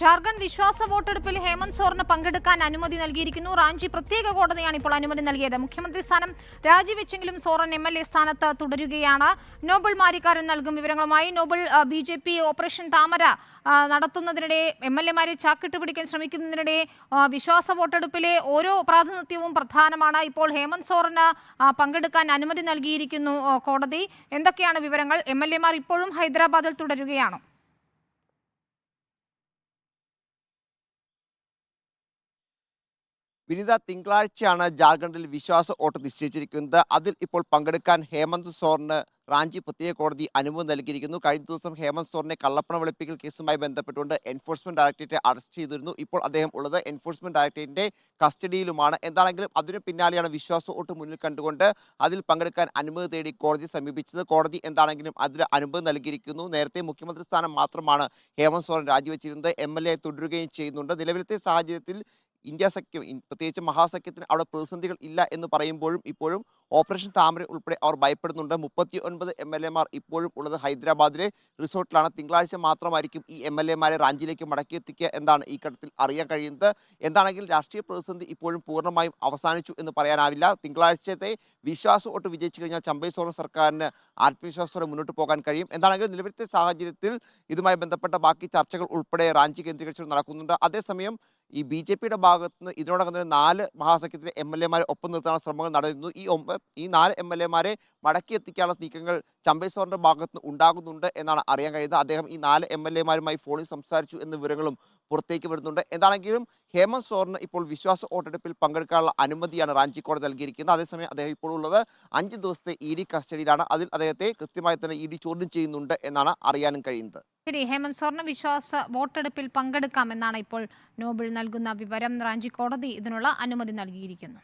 ജാർഖണ്ഡ് വിശ്വാസ വോട്ടെടുപ്പിൽ ഹേമന്ത് സോറിന് പങ്കെടുക്കാൻ അനുമതി നൽകിയിരിക്കുന്നു. റാഞ്ചി പ്രത്യേക കോടതിയാണ് ഇപ്പോൾ അനുമതി നൽകിയത്. മുഖ്യമന്ത്രി സ്ഥാനം രാജിവെച്ചെങ്കിലും സോറൻ എം എൽ എ സ്ഥാനത്ത് തുടരുകയാണ്. നോബിൾ മാരിക്കാരൻ നൽകും വിവരങ്ങളുമായി. Noble B J P operation Thamara നടത്തുന്നതിനിടെ M L എമാരെ ചാക്കിട്ട് പിടിക്കാൻ ശ്രമിക്കുന്നതിനിടെ വിശ്വാസ വോട്ടെടുപ്പിലെ ഓരോ പ്രാതിനിധ്യവും പ്രധാനമാണ്. ഇപ്പോൾ ഹേമന്ത് സോറിന് പങ്കെടുക്കാൻ അനുമതി നൽകിയിരിക്കുന്നു കോടതി. എന്തൊക്കെയാണ് വിവരങ്ങൾ? എം എൽ എമാർ ഇപ്പോഴും ഹൈദരാബാദിൽ തുടരുകയാണോ? വിനിത തിങ്കളാഴ്ചയാണ് ജാർഖണ്ഡിൽ വിശ്വാസ വോട്ട് നിശ്ചയിച്ചിരിക്കുന്നത്. അതിൽ ഇപ്പോൾ പങ്കെടുക്കാൻ ഹേമന്ത് സോറിന് റാഞ്ചി പ്രത്യേക കോടതി അനുമതി നൽകിയിരിക്കുന്നു. കഴിഞ്ഞ ദിവസം ഹേമന്ത് സോറിനെ കള്ളപ്പണം വെളുപ്പിക്കൽ കേസുമായി ബന്ധപ്പെട്ടുകൊണ്ട് എൻഫോഴ്സ്മെന്റ് ഡയറക്ടറേറ്റ് അറസ്റ്റ് ചെയ്തിരുന്നു. ഇപ്പോൾ അദ്ദേഹം ഉള്ളത് എൻഫോഴ്സ്മെന്റ് ഡയറക്ടറേറ്റിന്റെ കസ്റ്റഡിയിലുമാണ്. എന്താണെങ്കിലും അതിനു പിന്നാലെയാണ് വിശ്വാസ വോട്ട് മുന്നിൽ കണ്ടുകൊണ്ട് അതിൽ പങ്കെടുക്കാൻ അനുമതി തേടി കോടതി സമീപിച്ചത്. കോടതി എന്താണെങ്കിലും അതിന് അനുമതി നൽകിയിരിക്കുന്നു. നേരത്തെ മുഖ്യമന്ത്രി സ്ഥാനം മാത്രമാണ് ഹേമന്ത് സോറൻ രാജിവെച്ചിരുന്നത്. എം എൽ എ തുടരുകയും ചെയ്യുന്നുണ്ട്. നിലവിലത്തെ സാഹചര്യത്തിൽ ഇന്ത്യ സഖ്യം പ്രത്യേകിച്ച് മഹാസഖ്യത്തിന് അവിടെ പ്രതിസന്ധികൾ ഇല്ല എന്ന് പറയുമ്പോഴും ഇപ്പോഴും ഓപ്പറേഷൻ താമര ഉൾപ്പെടെ അവർ ഭയപ്പെടുന്നുണ്ട്. മുപ്പത്തി ഒൻപത് എം എൽ എമാർ ഇപ്പോഴും ഉള്ളത് ഹൈദരാബാദിലെ റിസോർട്ടിലാണ്. തിങ്കളാഴ്ച മാത്രമായിരിക്കും ഈ എം എൽ എമാരെ റാഞ്ചിയിലേക്ക് മടക്കിയെത്തിക്കുക എന്നാണ് ഈ ഘട്ടത്തിൽ അറിയാൻ കഴിയുന്നത്. എന്താണെങ്കിൽ രാഷ്ട്രീയ പ്രതിസന്ധി ഇപ്പോഴും പൂർണമായും അവസാനിച്ചു എന്ന് പറയാനാവില്ല. തിങ്കളാഴ്ചത്തെ വിശ്വാസ വോട്ട് വിജയിച്ചു കഴിഞ്ഞാൽ ചമ്പൈ സോറൻ സർക്കാരിന് ആത്മവിശ്വാസത്തോടെ മുന്നോട്ട് പോകാൻ കഴിയും. എന്താണെങ്കിലും നിലവിലത്തെ സാഹചര്യത്തിൽ ഇതുമായി ബന്ധപ്പെട്ട ബാക്കി ചർച്ചകൾ ഉൾപ്പെടെ റാഞ്ചി കേന്ദ്രീകരിച്ച് നടക്കുന്നുണ്ട്. അതേസമയം ഈ ബി ജെ പിയുടെ ഭാഗത്ത് നിന്ന് ഇതിനോടകം തന്നെ നാല് മഹാസഖ്യത്തിലെ എം എൽ എമാരെ ഒപ്പം നിർത്താനുള്ള ശ്രമങ്ങൾ നടന്നു ഈ ഈ നാല് എം എൽ എമാരെ മടക്കി എത്തിക്കാനുള്ള നീക്കങ്ങൾ ചമ്പേശ്വറിന്റെ ഭാഗത്ത് നിന്ന് ഉണ്ടാകുന്നുണ്ട് എന്നാണ് അറിയാൻ കഴിയുന്നത്. അദ്ദേഹം ഈ നാല് എം എൽ എമാരുമായി ഫോണിൽ സംസാരിച്ചു എന്ന വിവരങ്ങളും പുറത്തേക്ക് വരുന്നുണ്ട്. എന്താണെങ്കിലും ഹേമന്ത് സോറിന് ഇപ്പോൾ വിശ്വാസ വോട്ടെടുപ്പിൽ പങ്കെടുക്കാനുള്ള അനുമതിയാണ് റാഞ്ചി കോടതി നൽകിയിരിക്കുന്നത്. അതേസമയം അദ്ദേഹം ഇപ്പോൾ ഉള്ളത് അഞ്ച് ദിവസത്തെ ഇ ഡി കസ്റ്റഡിയിലാണ്. അതിൽ അദ്ദേഹത്തെ കൃത്യമായി തന്നെ ഇ ഡി ചോദ്യം ചെയ്യുന്നുണ്ട് എന്നാണ് അറിയാനും കഴിയുന്നത്. ശരി ഹേമന്ത് സ്വർണ വിശ്വാസ വോട്ടെടുപ്പിൽ പങ്കെടുക്കാമെന്നാണ് ഇപ്പോൾ നോബിൾ നൽകുന്ന വിവരം. റാഞ്ചി കോടതി ഇതിനുള്ള അനുമതി നൽകിയിരിക്കുന്നു.